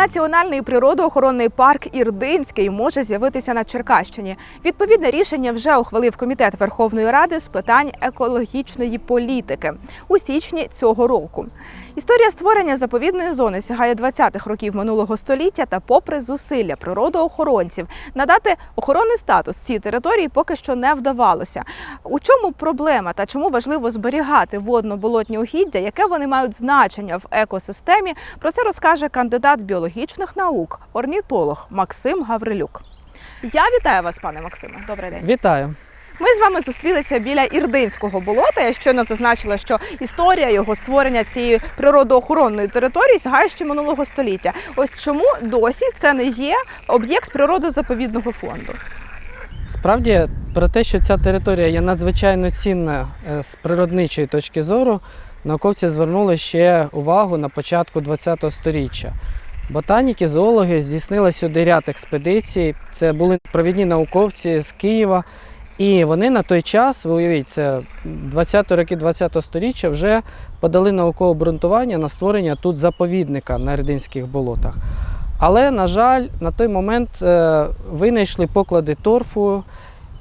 Національний природоохоронний парк Ірдинський може з'явитися на Черкащині. Відповідне рішення вже ухвалив комітет Верховної Ради з питань екологічної політики у січні цього року. Історія створення заповідної зони сягає 20-х років минулого століття, та, попри зусилля природоохоронців, надати охоронний статус цій території поки що не вдавалося. У чому проблема та чому важливо зберігати водно-болотні угіддя, яке вони мають значення в екосистемі? Про це розкаже кандидат біологічних наук, орнітолог Максим Гаврилюк. Я вітаю вас, пане Максиме. Добрий день. Вітаю. Ми з вами зустрілися біля Ірдинського болота. Я щойно зазначила, що історія його створення цієї природоохоронної території сягає ще минулого століття. Ось чому досі це не є об'єкт природозаповідного фонду. Справді про те, що ця територія є надзвичайно цінна е, з природничої точки зору, науковці звернули ще увагу на початку ХХ століття. Ботаніки, зоологи здійснили сюди ряд експедицій. Це були провідні науковці з Києва. І вони на той час, ви уявіть, це 20 роки 20 століття вже подали наукове обґрунтування на створення тут заповідника на Ірдинських болотах. Але, на жаль, на той момент е, винайшли поклади торфу.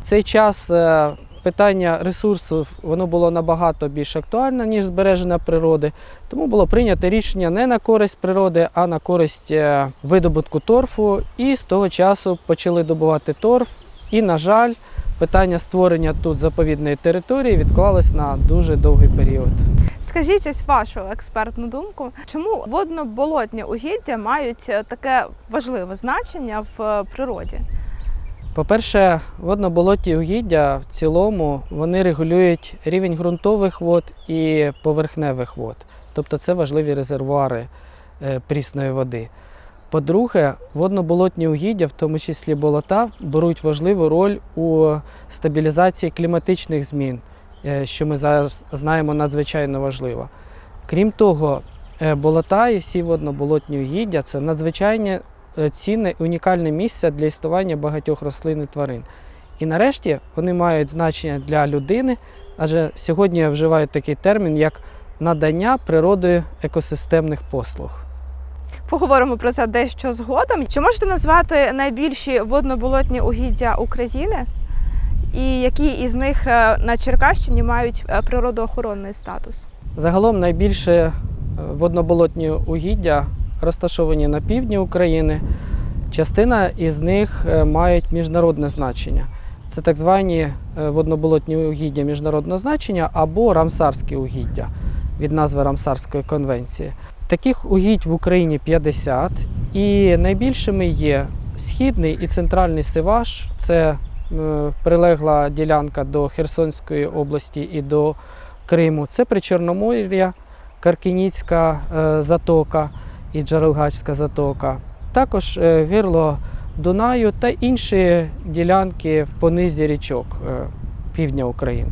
В цей час е, питання ресурсів воно було набагато більш актуальне, ніж збереження природи. Тому було прийнято рішення не на користь природи, а на користь е, видобутку торфу. І з того часу почали добувати торф. І, на жаль, питання створення тут заповідної території відклалось на дуже довгий період. Скажіть ось вашу експертну думку, чому водно-болотні угіддя мають е, таке важливе значення в е, природі? По-перше, водно-болотні угіддя в цілому вони регулюють рівень ґрунтових вод і поверхневих вод. Тобто це важливі резервуари е, прісної води. По-друге, водно-болотні угіддя, в тому числі болота, беруть важливу роль у стабілізації кліматичних змін, е, що ми зараз знаємо надзвичайно важливо. Крім того, е, болота і всі водно-болотні угіддя це надзвичайне е, цінне і унікальне місце для існування багатьох рослин і тварин. І нарешті вони мають значення для людини, адже сьогодні вживають такий термін, як надання природою екосистемних послуг. Поговоримо про це дещо згодом. Чи можете назвати найбільші водно-болотні угіддя України? І які із них е, на Черкащині мають е, природоохоронний статус? Загалом найбільше е, водноболотні угіддя розташовані на півдні України. Частина із них мають міжнародне значення. Це так звані водноболотні угіддя міжнародного значення або рамсарські угіддя від назви Рамсарської конвенції. Таких угідь в Україні 50, і найбільшими є східний і центральний Сиваш. Це е, прилегла ділянка до Херсонської області і до Криму. Це Причорномор'я, Каркініцька е, затока і Джарелгачська затока. Також е, гирло Дунаю та інші ділянки в понизі річок півдня України.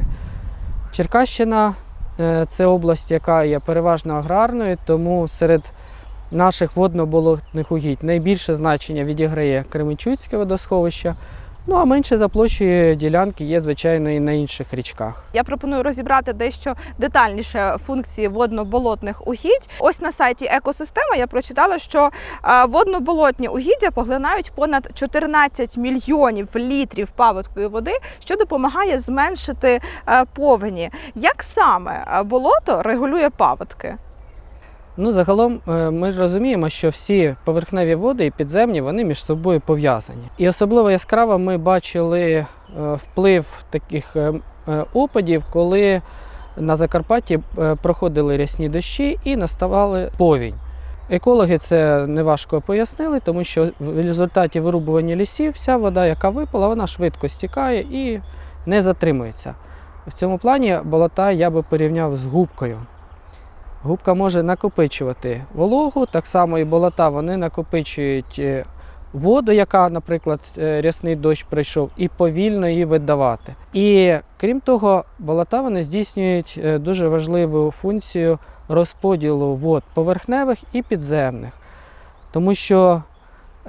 Черкащина це область, яка є переважно аграрною, тому серед наших водно-болотних угідь найбільше значення відіграє Кременчуцьке водосховище. Ну а менше за площею ділянки є, звичайно, і на інших річках. Я пропоную розібрати дещо детальніше функції водно-болотних угідь. Ось на сайті екосистема я прочитала, що е, водно-болотні угіддя поглинають понад 14 мільйонів літрів паводкової води, що допомагає зменшити е, повені. Як саме е, болото регулює паводки? Ну, загалом е, ми ж розуміємо, що всі поверхневі води і підземні вони між собою пов'язані. І особливо яскраво ми бачили е, вплив таких е, опадів, коли на Закарпатті проходили рясні дощі і наставали повінь. Екологи це неважко пояснили, тому що в результаті вирубування лісів вся вода, яка випала, вона швидко стікає і не затримується. В цьому плані болота я би порівняв з губкою. Губка може накопичувати вологу, так само і болота вони накопичують е, воду, яка, наприклад, е, рясний дощ прийшов, і повільно її видавати. І крім того, болота вони здійснюють е, дуже важливу функцію розподілу вод поверхневих і підземних, тому що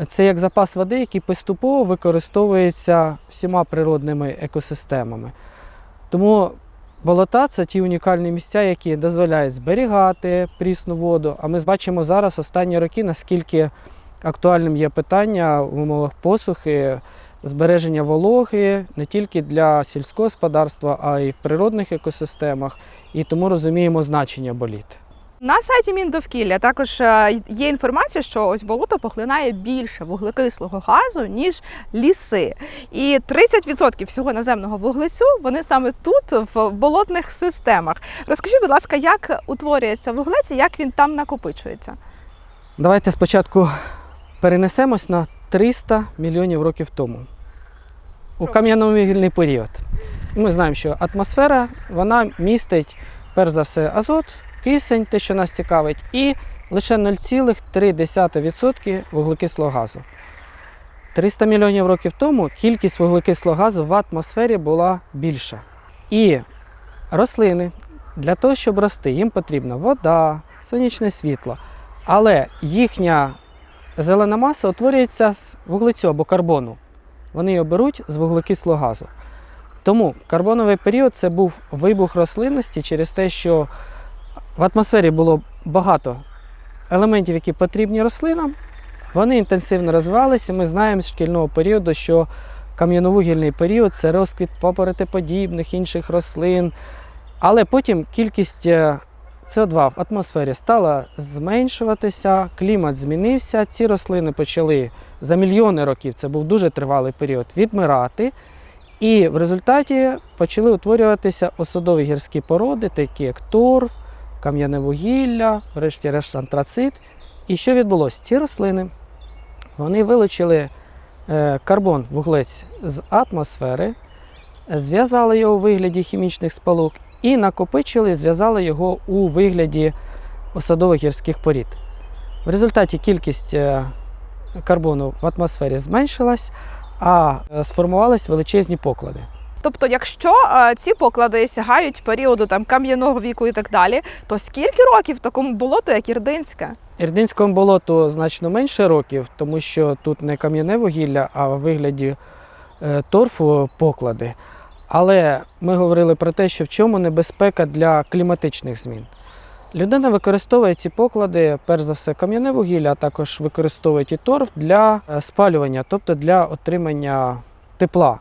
це як запас води, який поступово використовується всіма природними екосистемами. Тому Болота це ті унікальні місця, які дозволяють зберігати прісну воду. А ми бачимо зараз останні роки, наскільки актуальним є питання в умовах посухи, збереження вологи не тільки для сільського господарства, а й в природних екосистемах. І тому розуміємо значення боліт. На сайті Міндовкілля також е, є інформація, що ось болото поглинає більше вуглекислого газу, ніж ліси. І 30% всього наземного вуглецю вони саме тут, в болотних системах. Розкажіть, будь ласка, як утворюється вуглець і як він там накопичується? Давайте спочатку перенесемось на 300 мільйонів років тому. У кам'яновугільний період. Ми знаємо, що атмосфера вона містить перш за все азот, кисень, те, що нас цікавить, і лише 0,3% вуглекислого газу. 300 мільйонів років тому кількість вуглекислого газу в атмосфері була більша. І рослини для того, щоб рости, їм потрібна вода, сонячне світло. Але їхня зелена маса утворюється з вуглецю або карбону. Вони його беруть з вуглекислого газу. Тому карбоновий період це був вибух рослинності через те, що в атмосфері було багато елементів, які потрібні рослинам. Вони інтенсивно розвивалися. Ми знаємо з шкільного періоду, що кам'яновугільний період це розквіт папоротиподібних інших рослин. Але потім кількість е, СО2 в атмосфері стала зменшуватися, клімат змінився. Ці рослини почали за мільйони років, це був дуже тривалий період, відмирати. І в результаті почали утворюватися осадові гірські породи, такі як торф, кам'яне вугілля, врешті-решт антрацит. І що відбулося? Ці рослини вони вилучили е, карбон, вуглець з атмосфери, зв'язали його у вигляді хімічних спалок і накопичили, зв'язали його у вигляді осадових гірських порід. В результаті кількість е, карбону в атмосфері зменшилась, а е, сформувались величезні поклади. Тобто, якщо е, ці поклади сягають періоду там кам'яного віку і так далі, то скільки років такому болоту, як Ірдинське? Ірдинському болоту значно менше років, тому що тут не кам'яне вугілля, а в вигляді е, торфу поклади. Але ми говорили про те, що в чому небезпека для кліматичних змін. Людина використовує ці поклади, перш за все, кам'яне вугілля, а також використовує і торф для е, спалювання, тобто для отримання тепла.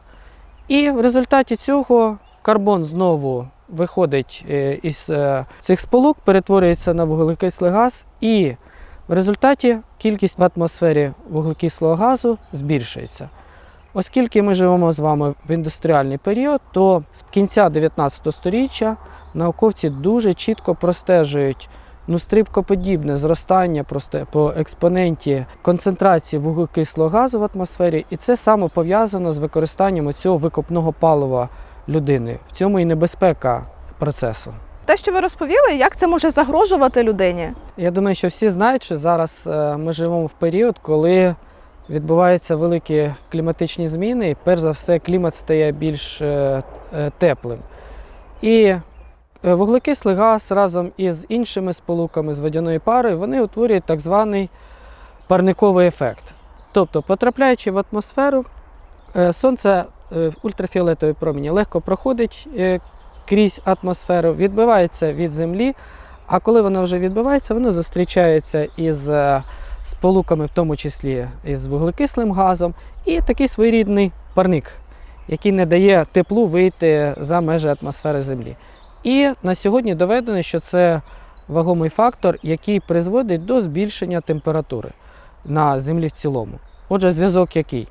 І в результаті цього карбон знову виходить е, із е, цих сполук, перетворюється на вуглекислий газ, і в результаті кількість в атмосфері вуглекислого газу збільшується. Оскільки ми живемо з вами в індустріальний період, то з кінця 19 століття науковці дуже чітко простежують ну, стрибкоподібне зростання просто по експоненті концентрації вуглекислого газу в атмосфері, і це саме пов'язано з використанням цього викопного палива людини. В цьому і небезпека процесу. Те, що ви розповіли, як це може загрожувати людині? Я думаю, що всі знають, що зараз е, ми живемо в період, коли відбуваються великі кліматичні зміни, і перш за все клімат стає більш е, е, теплим. І вуглекислий газ разом із іншими сполуками з водяною парою вони утворюють так званий парниковий ефект. Тобто, потрапляючи в атмосферу, е, сонце е, ультрафіолетові промені легко проходить е, крізь атмосферу, відбивається від землі. А коли воно вже відбивається, воно зустрічається із е, сполуками, в тому числі із вуглекислим газом, і такий своєрідний парник, який не дає теплу вийти за межі атмосфери Землі. І на сьогодні доведено, що це вагомий фактор, який призводить до збільшення температури на Землі в цілому. Отже, зв'язок який?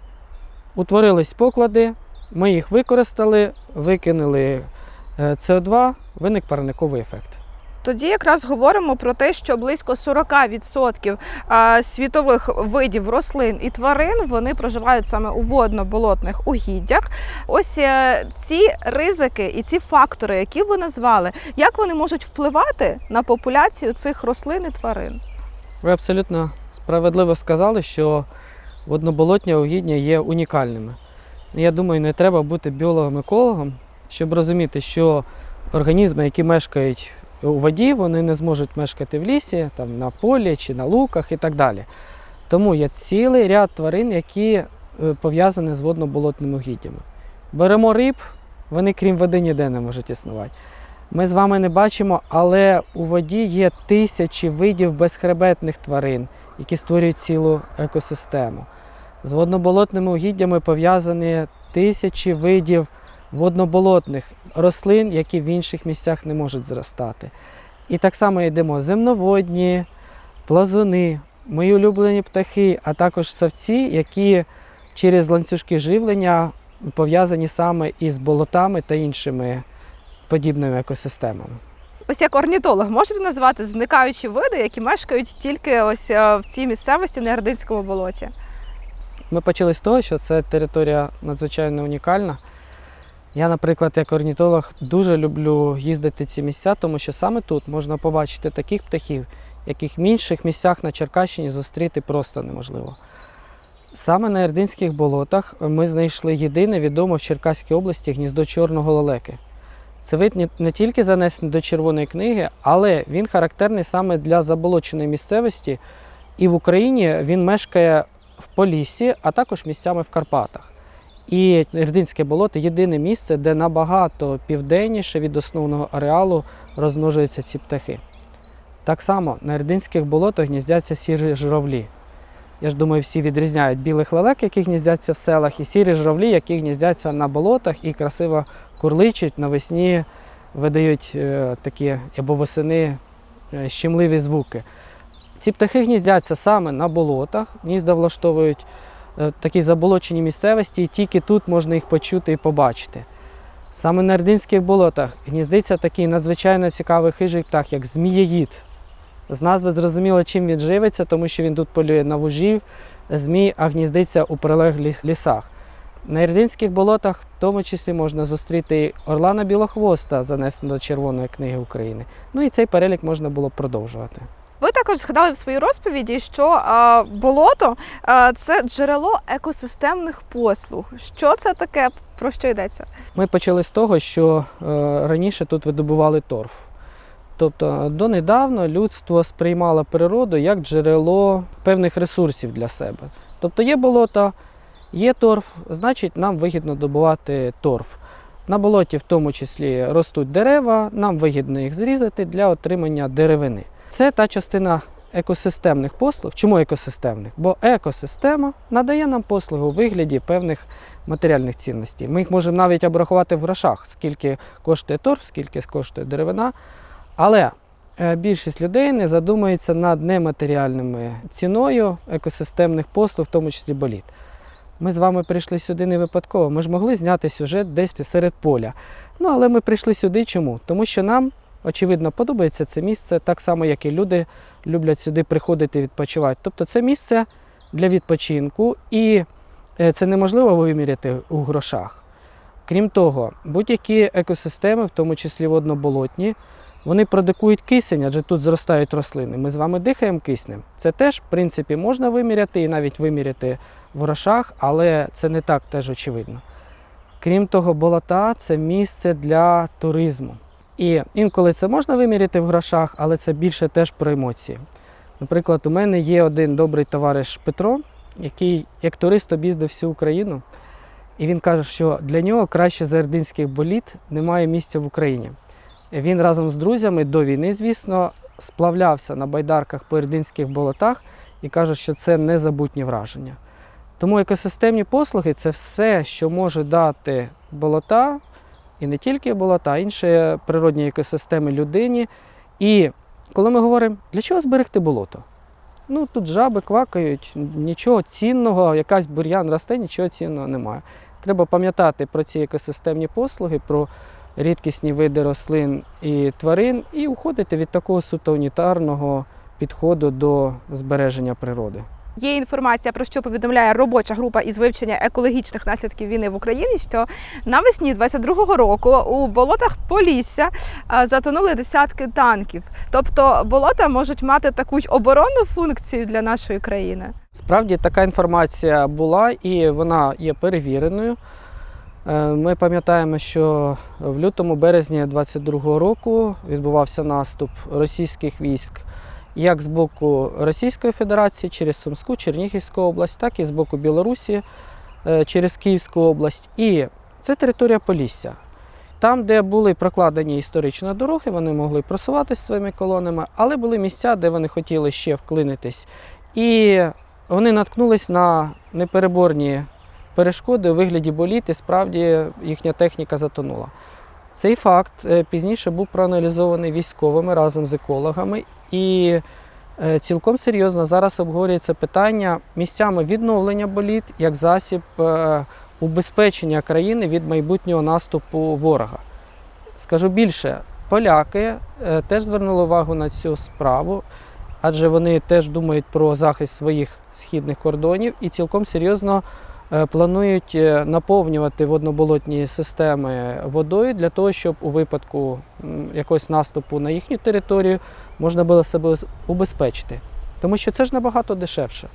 Утворились поклади, ми їх використали, викинули е, СО2, виник парниковий ефект. Тоді якраз говоримо про те, що близько 40% світових видів рослин і тварин вони проживають саме у водно-болотних угіддях. Ось е, ці ризики і ці фактори, які ви назвали, як вони можуть впливати на популяцію цих рослин і тварин? Ви абсолютно справедливо сказали, що водноболотні угідня є унікальними. Я думаю, не треба бути біологом-екологом, щоб розуміти, що організми, які мешкають у воді, вони не зможуть мешкати в лісі, там, на полі чи на луках і так далі. Тому є цілий ряд тварин, які е, пов'язані з водно-болотними угіддями. Беремо риб, вони крім води ніде не можуть існувати. ми з вами не бачимо, але у воді є тисячі видів безхребетних тварин, які створюють цілу екосистему. З водноболотними угіддями пов'язані тисячі видів водноболотних рослин, які в інших місцях не можуть зростати. І так само йдемо земноводні, плазуни, мої улюблені птахи, а також савці, які через ланцюжки живлення пов'язані саме із болотами та іншими подібними екосистемами. Ось як орнітолог, можете назвати зникаючі види, які мешкають тільки ось е, в цій місцевості на Ярдинському болоті? Ми почали з того, що це територія надзвичайно унікальна. Я, наприклад, як орнітолог, дуже люблю їздити ці місця, тому що саме тут можна побачити таких птахів, яких в інших місцях на Черкащині зустріти просто неможливо. Саме на Ярдинських болотах ми знайшли єдине відоме в Черкаській області гніздо чорного лелеки. Це вид не- тільки занесений до Червоної книги, але він характерний саме для заболоченої місцевості. І в Україні він мешкає в Поліссі, а також місцями в Карпатах. І Ірдинське болото єдине місце, де набагато південніше від основного ареалу розмножуються ці птахи. Так само на Ірдинських болотах гніздяться сірі журавлі. Я ж думаю, всі відрізняють білих лелек, які гніздяться в селах, і сірі журавлі, які гніздяться на болотах і красиво курличуть навесні, видають е, такі або восени е, щемливі звуки. Ці птахи гніздяться саме на болотах, гнізда влаштовують в такій заболоченій місцевості, і тільки тут можна їх почути і побачити. Саме на Ердинських болотах гніздиться такий надзвичайно цікавий хижий птах, як змієїд. З назви зрозуміло, чим він живиться, тому що він тут полює на вужів, змій, а гніздиться у прилеглих лісах. На Ірдинських болотах в тому числі можна зустріти і орлана білохвоста, занесеного до Червоної книги України. Ну і цей перелік можна було продовжувати. Ви також згадали в своїй розповіді, що е, болото е, це джерело екосистемних послуг. Що це таке? Про що йдеться? Ми почали з того, що е, раніше тут видобували торф. Тобто донедавна людство сприймало природу як джерело певних ресурсів для себе. Тобто є болото, є торф, значить нам вигідно добувати торф. На болоті в тому числі ростуть дерева, нам вигідно їх зрізати для отримання деревини. Це та частина екосистемних послуг. Чому екосистемних? Бо екосистема надає нам послуги у вигляді певних матеріальних цінностей. Ми їх можемо навіть обрахувати в грошах, скільки коштує торф, скільки коштує деревина. Але е, більшість людей не задумується над нематеріальною ціною екосистемних послуг, в тому числі боліт. Ми з вами прийшли сюди не випадково. Ми ж могли зняти сюжет десь серед поля. Ну, але ми прийшли сюди чому? Тому що нам, очевидно, подобається це місце, так само, як і люди люблять сюди приходити відпочивати. Тобто це місце для відпочинку, і е, це неможливо виміряти у грошах. Крім того, будь-які екосистеми, в тому числі водноболотні, вони продукують кисень, адже тут зростають рослини. Ми з вами дихаємо киснем. Це теж, в принципі, можна виміряти і навіть виміряти в грошах, але це не так теж очевидно. Крім того, болота це місце для туризму. І інколи це можна виміряти в грошах, але це більше теж про емоції. Наприклад, у мене є один добрий товариш Петро, який як турист об'їздив всю Україну, і він каже, що для нього краще за ердинських боліт немає місця в Україні. Він разом з друзями до війни, звісно, сплавлявся на байдарках по ердинських болотах і каже, що це незабутні враження. Тому екосистемні послуги це все, що може дати болота, і не тільки болота, а інші природні екосистеми людині. І коли ми говоримо, для чого зберегти болото? Ну тут жаби квакають, нічого цінного, якась бур'ян росте, нічого цінного немає. Треба пам'ятати про ці екосистемні послуги, про рідкісні види рослин і тварин, і уходити від такого суто унітарного підходу до збереження природи. Є інформація, про що повідомляє робоча група із вивчення екологічних наслідків війни в Україні, що навесні 22-го року у болотах Полісся а, затонули десятки танків. Тобто болота можуть мати таку й оборонну функцію для нашої країни. Справді така інформація була і вона є перевіреною. Е, Ми пам'ятаємо, що в лютому березні 22-го року відбувався наступ російських військ як з боку Російської Федерації через Сумську, Чернігівську область, так і з боку Білорусі е, через Київську область. І це територія Полісся. Там, де були прокладені історично дороги, вони могли просуватися своїми колонами, але були місця, де вони хотіли ще вклинитись. І вони наткнулись на непереборні перешкоди у вигляді боліт, і справді їхня техніка затонула. Цей факт е, пізніше був проаналізований військовими разом з екологами, і е, цілком серйозно зараз обговорюється питання місцями відновлення боліт як засіб е, убезпечення країни від майбутнього наступу ворога. Скажу більше, поляки е, теж звернули увагу на цю справу, адже вони теж думають про захист своїх східних кордонів і цілком серйозно планують наповнювати водноболотні системи водою для того, щоб у випадку якогось наступу на їхню територію можна було себе убезпечити. Тому що це ж набагато дешевше,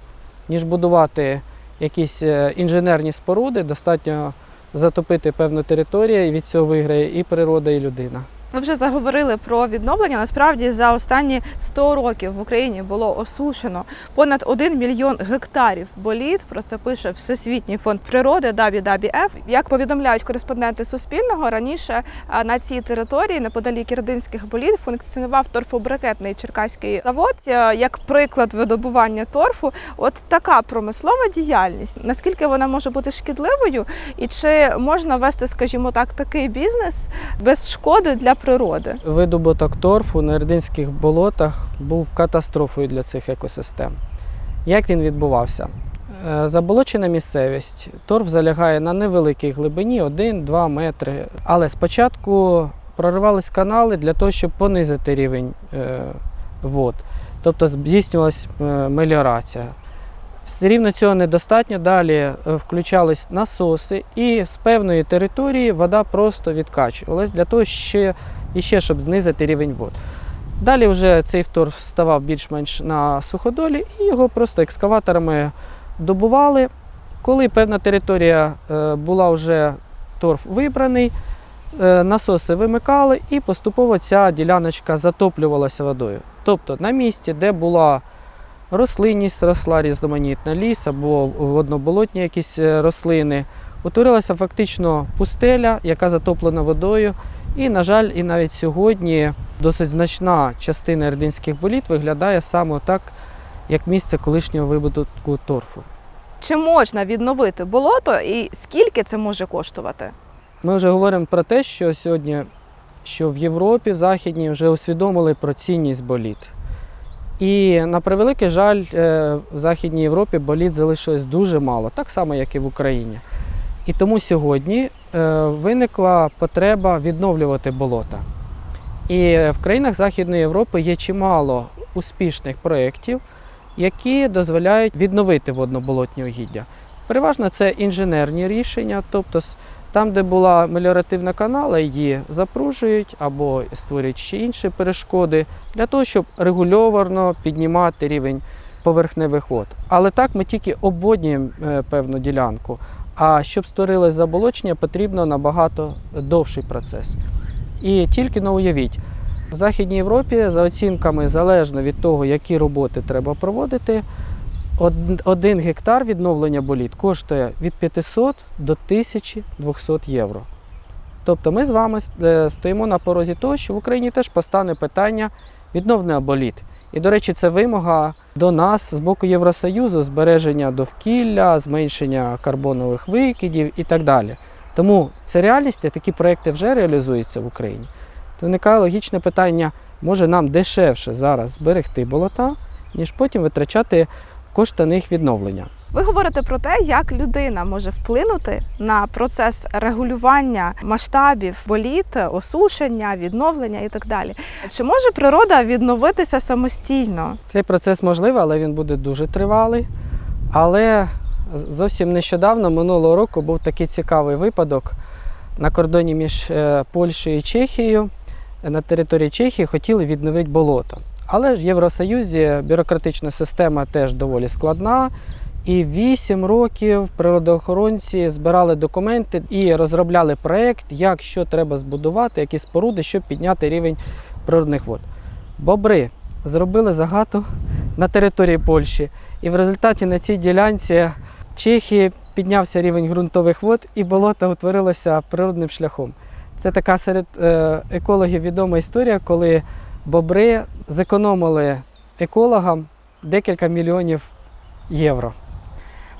ніж будувати якісь е, інженерні споруди, достатньо затопити певну територію, і від цього виграє і природа, і людина. Ви вже заговорили про відновлення. Насправді за останні 100 років в Україні було осушено понад 1 мільйон гектарів боліт. Про це пише Всесвітній фонд природи WWF. Як повідомляють кореспонденти Суспільного, раніше на цій території неподалік Ірдинських боліт функціонував торфобрикетний черкаський завод е, як приклад видобування торфу. От така промислова діяльність. Наскільки вона може бути шкідливою, і чи можна вести, скажімо так, такий бізнес без шкоди для природи? Видобуток торфу на Ірдинських болотах був катастрофою для цих екосистем. Як він відбувався? Е, Заболочена місцевість, торф залягає на невеликій глибині 1-2 метри. Але спочатку проривались канали для того, щоб понизити рівень е, вод. Тобто здійснювалася е, меліорація. Все рівно цього недостатньо. Далі е, включались насоси, і з певної території вода просто відкачувалась для того, ще, ще, щоб знизити рівень вод. Далі вже цей торф ставав більш-менш на суходолі, і його просто екскаваторами добували. Коли певна територія е, була вже торф вибраний, е, насоси вимикали, і поступово ця діляночка затоплювалася водою. Тобто на місці, де була рослинність, росла різноманітна ліс або водноболотні якісь е, рослини, утворилася фактично пустеля, яка затоплена водою. І, на жаль, і навіть сьогодні досить значна частина Ердинських боліт виглядає саме так, як місце колишнього видобутку торфу. Чи можна відновити болото і скільки це може коштувати? Ми вже говоримо про те, що сьогодні що в Європі, в Західній вже усвідомили про цінність боліт. І на превеликий жаль, е, в Західній Європі боліт залишилось дуже мало, так само, як і в Україні. І тому сьогодні е, виникла потреба відновлювати болота. І в країнах Західної Європи є чимало успішних проєктів, які дозволяють відновити водноболотні угіддя. Переважно це інженерні рішення, тобто там, де була меліоративна канала, її запружують або створюють ще інші перешкоди для того, щоб регульовано піднімати рівень поверхневих вод. Але так ми тільки обводнюємо е, певну ділянку. А щоб створилось заболочення, потрібно набагато довший процес. І тільки ну, уявіть, в Західній Європі за оцінками, залежно від того, які роботи треба проводити, од- один гектар відновлення боліт коштує від 500 до 1200 євро. Тобто ми з вами е, стоїмо на порозі того, що в Україні теж постане питання відновлення боліт. І, до речі, це вимога до нас з боку Євросоюзу збереження довкілля, зменшення карбонових викидів і так далі. Тому це реальність, і такі проекти вже реалізуються в Україні. То виникає логічне питання, може нам дешевше зараз зберегти болота, ніж потім витрачати кошти на їх відновлення. Ви говорите про те, як людина може вплинути на процес регулювання масштабів боліт, осушення, відновлення і так далі. Чи може природа відновитися самостійно? Цей процес можливий, але він буде дуже тривалий. Але зовсім нещодавно, минулого року, був такий цікавий випадок на кордоні між е, Польщею і Чехією. На території Чехії хотіли відновити болото. Але ж в Євросоюзі бюрократична система теж доволі складна. І 8 років природоохоронці збирали документи і розробляли проєкт, як що треба збудувати, які споруди, щоб підняти рівень природних вод. Бобри зробили загату на території Польщі. І в результаті на цій ділянці Чехії піднявся рівень ґрунтових вод і болото утворилося природним шляхом. Це така серед е, екологів відома історія, коли бобри зекономили екологам декілька мільйонів євро.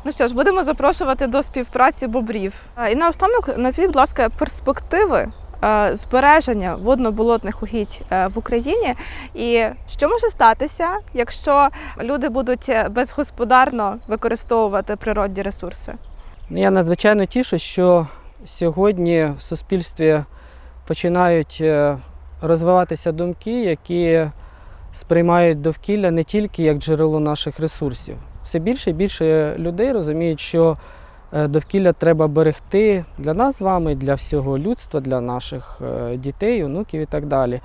Ну що ж, будемо запрошувати до співпраці бобрів. Е, І наостанок назвіть, будь ласка, перспективи е, збереження водно-болотних угідь е, в Україні. І що може статися, якщо люди будуть безгосподарно використовувати природні ресурси? Ну, Я надзвичайно тішу, що сьогодні в суспільстві починають розвиватися думки, які сприймають довкілля не тільки як джерело наших ресурсів. Все більше і більше людей розуміють, що е, довкілля треба берегти для нас з вами, для всього людства, для наших е, дітей, онуків і так далі.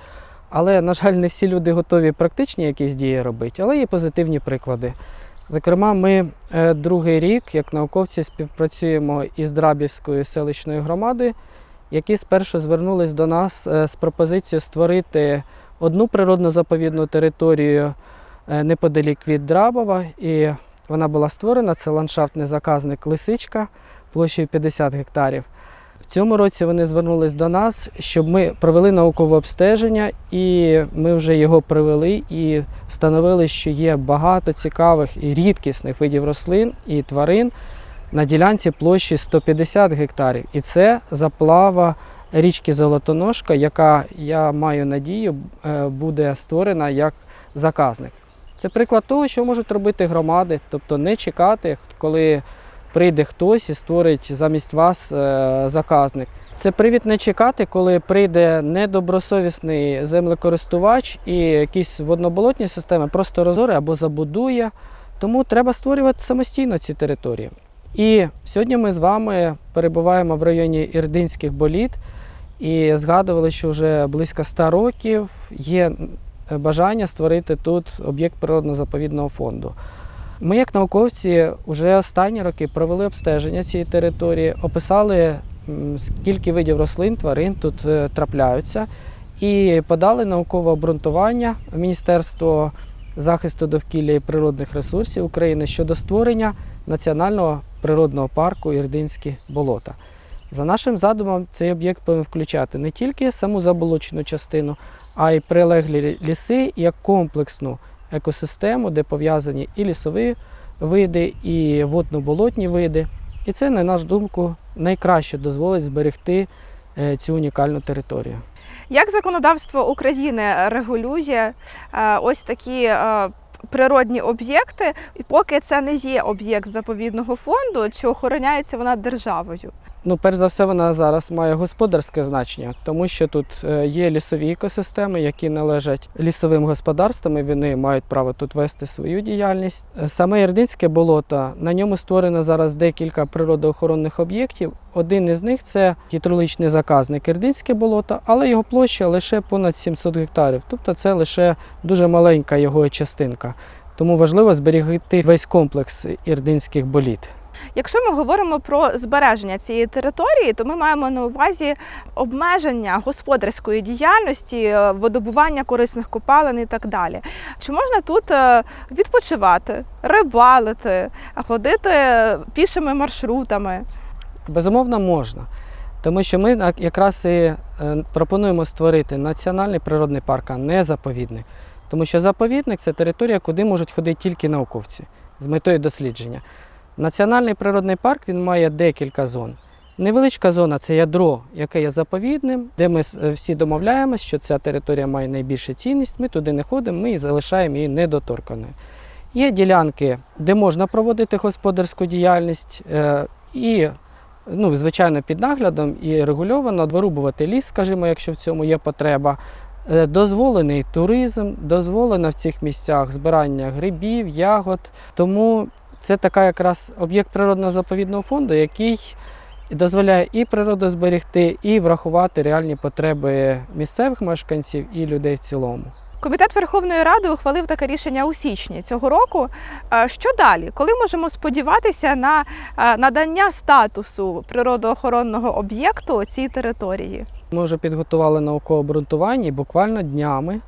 Але, на жаль, не всі люди готові практичні якісь дії робити, але є позитивні приклади. Зокрема, ми е, другий рік, як науковці, співпрацюємо із Драбівською селищною громадою, які спершу звернулись до нас е, з пропозицією створити одну природно-заповідну територію е, неподалік від Драбова. І вона була створена. Це ландшафтний заказник Лисичка площею 50 гектарів. В цьому році вони звернулись до нас, щоб ми провели наукове обстеження, і ми вже його провели і встановили, що є багато цікавих і рідкісних видів рослин і тварин на ділянці площі 150 гектарів. І це заплава річки Золотоножка, яка, я маю надію, е, буде створена як заказник. Це приклад того, що можуть робити громади, тобто не чекати, коли прийде хтось і створить замість вас е, заказник. Це привід не чекати, коли прийде недобросовісний землекористувач і якісь водноболотні системи просто розори або забудує. Тому треба створювати самостійно ці території. І сьогодні ми з вами перебуваємо в районі Ірдинських боліт і згадували, що вже близько 100 років є бажання створити тут об'єкт природно-заповідного фонду. Ми, як науковці, вже останні роки провели обстеження цієї території, описали, скільки видів рослин, тварин тут е, трапляються, і подали наукове обґрунтування в Міністерство захисту довкілля і природних ресурсів України щодо створення національного природного парку Ірдинські болота. За нашим задумом, цей об'єкт повинен включати не тільки саму заболочену частину, а й прилеглі ліси як комплексну екосистему, де пов'язані і лісові види, і водно-болотні види. І це, на нашу думку, найкраще дозволить зберегти е, цю унікальну територію. Як законодавство України регулює е, ось такі е, природні об'єкти, поки це не є об'єкт заповідного фонду, чи охороняється вона державою? Ну, перш за все, вона зараз має господарське значення, тому що тут е, є лісові екосистеми, які належать лісовим господарствам, і вони мають право тут вести свою діяльність. Е, Саме Ірдинське болото, на ньому створено зараз декілька природоохоронних об'єктів. Один із них це гідрологічний заказник Ірдинське болото, але його площа лише понад 700 гектарів, тобто це лише дуже маленька його частинка. Тому важливо зберегти весь комплекс ірдинських боліт. Якщо ми говоримо про збереження цієї території, то ми маємо на увазі обмеження господарської діяльності, е, видобування корисних копалин і так далі. Чи можна тут е, відпочивати, рибалити, ходити пішими маршрутами? Безумовно, можна. Тому що ми якраз і е, пропонуємо створити національний природний парк, а не заповідник. Тому що заповідник це територія, куди можуть ходити тільки науковці з метою дослідження. Національний природний парк він має декілька зон. Невеличка зона це ядро, яке є заповідним, де ми е, всі домовляємося, що ця територія має найбільшу цінність. Ми туди не ходимо, ми і залишаємо її недоторканою. Є ділянки, де можна проводити господарську діяльність е, і ну, звичайно, під наглядом і регульовано вирубувати ліс, скажімо, якщо в цьому є потреба. Е, Дозволений туризм, дозволено в цих місцях збирання грибів, ягод. Тому це така якраз об'єкт природного заповідного фонду, який дозволяє і природу зберегти, і врахувати реальні потреби місцевих мешканців і людей в цілому. Комітет Верховної Ради ухвалив таке рішення у січні цього року. Що далі? Коли можемо сподіватися на надання статусу природоохоронного об'єкту цій території? Ми вже підготували наукове обґрунтування і буквально днями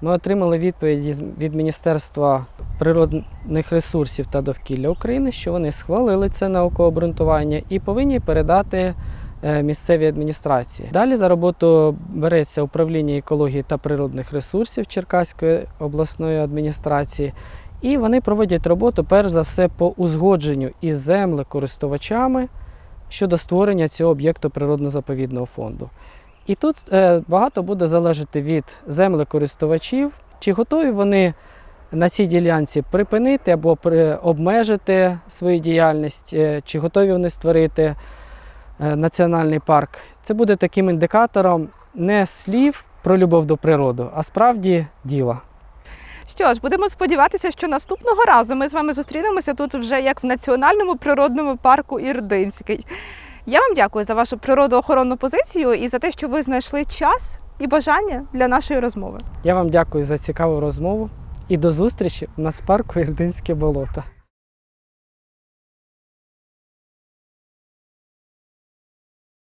ми отримали відповіді від Міністерства природних ресурсів та довкілля України, що вони схвалили це наукове обґрунтування і повинні передати е, місцеві адміністрації. Далі за роботу береться управління екології та природних ресурсів Черкаської обласної адміністрації. І вони проводять роботу перш за все по узгодженню із землекористувачами щодо створення цього об'єкту природно-заповідного фонду. І тут е, багато буде залежати від землекористувачів, чи готові вони на цій ділянці припинити або обмежити свою діяльність, е, чи готові вони створити е, національний парк. Це буде таким індикатором не слів про любов до природи, а справді діла. Що ж, будемо сподіватися, що наступного разу ми з вами зустрінемося тут вже як в національному природному парку Ірдинський. Я вам дякую за вашу природоохоронну позицію і за те, що ви знайшли час і бажання для нашої розмови. Я вам дякую за цікаву розмову і до зустрічі у нас парку Ірдинське болото.